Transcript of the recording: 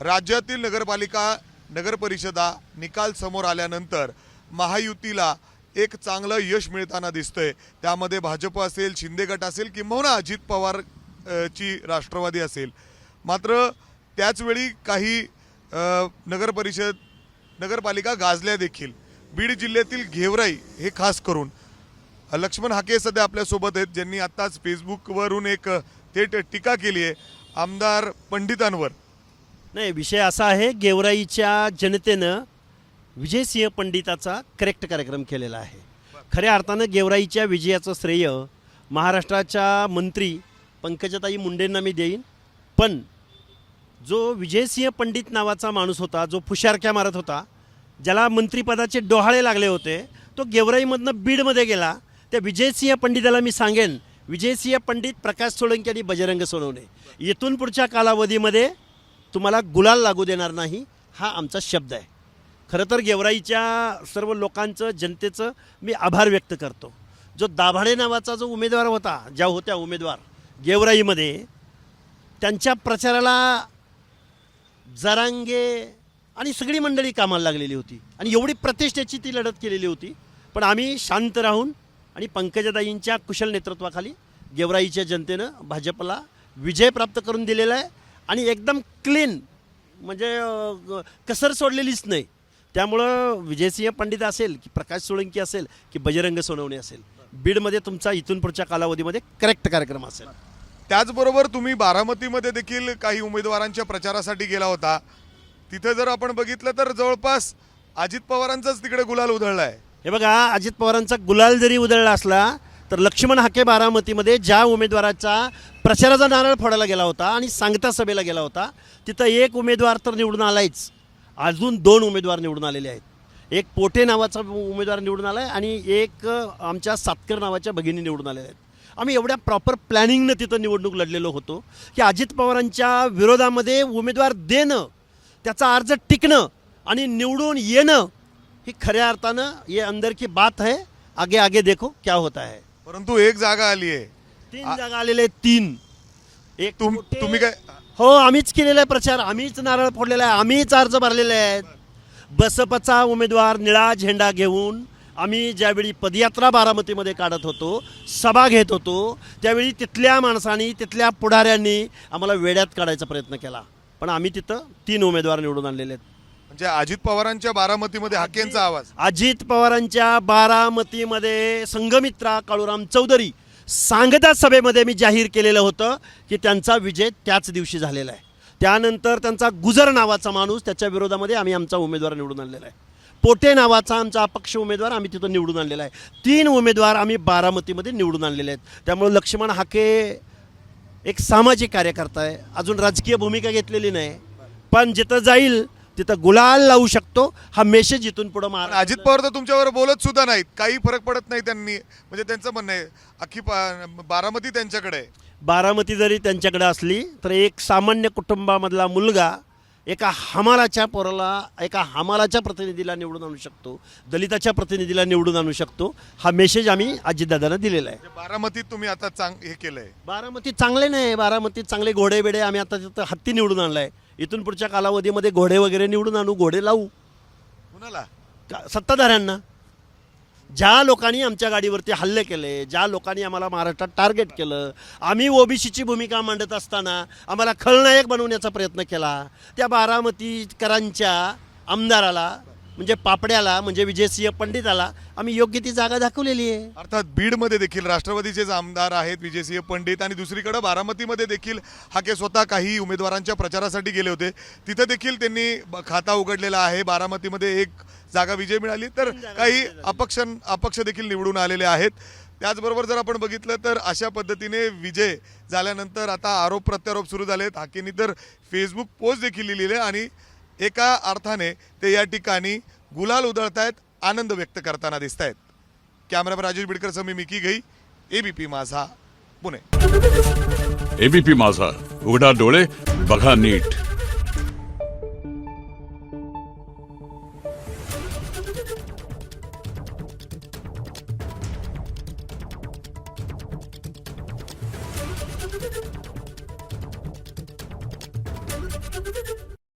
राज्यातील नगरपालिका नगरपरिषदा निकाल समोर आल्यानंतर महायुतीला एक चांगलं यश मिळताना दिसतंय. त्यामध्ये भाजप असेल शिंदे गट असेल किंबहुना अजित पवार ची राष्ट्रवादी असेल. मात्र त्याचवेळी काही नगरपरिषद नगरपालिका गाजल्या देखील. बीड जिल्ह्यातील घेवराई हे खास करून. लक्ष्मण हाके सध्या आपल्यासोबत आहेत ज्यांनी आत्ताच फेसबुकवरून एक थेट टीका केली आहे. आमदार पंडितांवर. नाही विषय असा आहे गेवराईच्या जनतेनं विजयसिंह पंडिताचा करेक्ट कार्यक्रम केलेला आहे. खऱ्या अर्थानं गेवराईच्या विजयाचं श्रेय महाराष्ट्राच्या मंत्री पंकजाताई मुंडेंना मी देईन. पण जो विजयसिंह पंडित नावाचा माणूस होता जो फुशारक्या मारत होता ज्याला मंत्रिपदाचे डोहाळे लागले होते तो गेवराईमधनं बीडमध्ये गेला. त्या विजयसिंह पंडिताला मी सांगेन विजयसिंह पंडित प्रकाश सोळंकी आणि बजरंग सोनवणे. येथून पुढच्या कालावधीमध्ये तुम्हाला गुलाल लागू देणार नाही हा आमचा शब्द आहे. खरं तर गेवराईच्या सर्व लोकांचं जनतेचं मी आभार व्यक्त करतो. जो दाभाडे नावाचा जो उमेदवार होता ज्या होत्या उमेदवार गेवराईमध्ये त्यांच्या प्रचाराला जरांगे आणि सगळी मंडळी कामाला लागलेली होती. आणि एवढी प्रतिष्ठेची ती लढत केलेली होती. पण आम्ही शांत राहून आणि पंकजाताईंच्या कुशल नेतृत्वाखाली गेवराईच्या जनतेनं भाजपला विजय प्राप्त करून दिलेला आहे. आणि एकदम क्लीन म्हणजे अं, कसर सोडलेलीच नाही. त्यामुळं विजयसिंह पंडित असेल की प्रकाश सोळंकी असेल की बजरंग सोनवणे असेल बीडमध्ये तुमचा इथून पुढच्या कालावधीमध्ये करेक्ट कार्यक्रम असेल. त्याचबरोबर तुम्ही बारामतीमध्ये देखील काही उमेदवारांच्या प्रचारासाठी गेला होता. तिथे जर आपण बघितलं तर जवळपास अजित पवारांचाच तिकडे गुलाल उधळला आहे. हे बघा अजित पवारांचा गुलाल जरी उधळला असला तर लक्ष्मण हाके बारामतीमध्ये ज्या उमेदवाराचा प्रचाराचा नारळ फोडायला गेला होता आणि सांगता सभेला गेला होता तिथं एक उमेदवार तर निवडून आलायच. अजून दोन उमेदवार निवडून आलेले आहेत. एक पोटे नावाचा उमेदवार निवडून आला आहे आणि एक आमच्या सातकर नावाच्या भगिनी निवडून आलेल्या आहेत. आम्ही एवढ्या प्रॉपर प्लॅनिंगनं तिथं निवडणूक लढलेलो होतो की अजित पवारांच्या विरोधामध्ये उमेदवार देणं त्याचा अर्ज टिकणं आणि निवडून येणं ही खऱ्या अर्थानं ये अंदर की बात है आगे आगे देखो क्या होता है. परंतु एक जागा आली आहे. तीन जागा आलेले आहेत, तीन. एक तुम मोठे- तुम्ही काय हो आम्हीच केलेला आहे प्रचार आम्हीच नारळ फोडलेला आहे आम्हीच अर्ज भरलेले आहेत. बसपचा उमेदवार निळा झेंडा घेऊन आम्ही ज्यावेळी पदयात्रा बारामतीमध्ये काढत होतो सभा घेत होतो त्यावेळी तिथल्या माणसांनी तिथल्या पुढाऱ्यांनी आम्हाला वेड्यात काढायचा प्रयत्न केला. पण आम्ही तिथं तीन उमेदवार निवडून आणलेले आहेत. म्हणजे अजित पवारांच्या बारामतीमध्ये हाकेंचा आवाज. अजित पवारांच्या बारामतीमध्ये संघमित्रा काळूराम चौधरी सांगता सभेमध्ये मी जाहीर केलेलं होतं की त्यांचा विजय त्याच दिवशी झालेला आहे. त्यानंतर त्यांचा गुजर नावाचा माणूस त्याच्या विरोधामध्ये आम्ही आमचा उमेदवार निवडून आणलेला आहे. पोटे नावाचा आमचा अपक्ष उमेदवार आम्ही तिथं निवडून आणलेला आहे. तीन उमेदवार आम्ही बारामतीमध्ये निवडून आणलेले आहेत. त्यामुळे लक्ष्मण हाके एक सामाजिक कार्यकर्ता आहे. अजून राजकीय भूमिका घेतलेली नाही. पण जिथं जाईल तिथं गुलाल लावू शकतो हा मेसेज इथून पुढं महाराज अजित पवार तर तुमच्यावर बोलत सुद्धा नाहीत. काही फरक पडत नाही त्यांनी. म्हणजे त्यांचं म्हणणं आहे अख्खी पा- बारामती त्यांच्याकडे आहे. बारामती जरी त्यांच्याकडे असली तर एक सामान्य कुटुंबामधला मुलगा एका हमालाच्या पोराला एका हमालाच्या प्रतिनिधीला निवडून आणू शकतो दलिताच्या प्रतिनिधीला निवडून आणू शकतो हा मेसेज आम्ही अजितदादांना दिलेला आहे. म्हणजे बारामतीत तुम्ही आता चांग हे केलंय. बारामतीत चांगले नाही बारामतीत चांगले घोडे बिडे आम्ही आता तिथं हत्ती निवडून आणलाय. इथून पुढच्या कालावधीमध्ये घोडे वगैरे निवडून आणू घोडे लावू. कुणाला? का सत्ताधाऱ्यांना. ज्या लोकांनी आमच्या गाडीवरती हल्ले केले ज्या लोकांनी आम्हाला महाराष्ट्रात टार्गेट केलं आम्ही ओबीसीची भूमिका मांडत असताना आम्हाला खलनायक बनवण्याचा प्रयत्न केला. त्या बारामतीकरांच्या आमदाराला म्हणजे पापड्याला म्हणजे विजयसिंह पंडिताला आम्ही योग्य ती जागा दाखवलेली आहे. अर्थात बीडमध्ये देखील राष्ट्रवादीचेच आमदार आहेत विजयसिंह पंडित आणि दुसरीकडे बारामतीमध्ये देखील हाके स्वतः काही उमेदवारांच्या प्रचारासाठी गेले होते. तिथे देखील त्यांनी खाता उघडलेला आहे. बारामतीमध्ये एक जागा विजय मिळाली. तर काही अपक्ष अपक्ष देखील निवडून आलेले आहेत. त्याचबरोबर जर आपण बघितलं तर अशा पद्धतीने विजय झाल्यानंतर आता आरोप प्रत्यारोप सुरू झालेत. हाकेंनी तर फेसबुक पोस्ट देखील लिहिलेली आहे आणि एका अर्थाने ते या ठिकाणी गुलाल उधळत आहेत आनंद व्यक्त करताना दिसत आहेत कॅमेरा राजेश बिडकरचं मी मिकी गई एबीपी माझा पुणे. एबीपी माझा उघडा डोळे बघा नीट.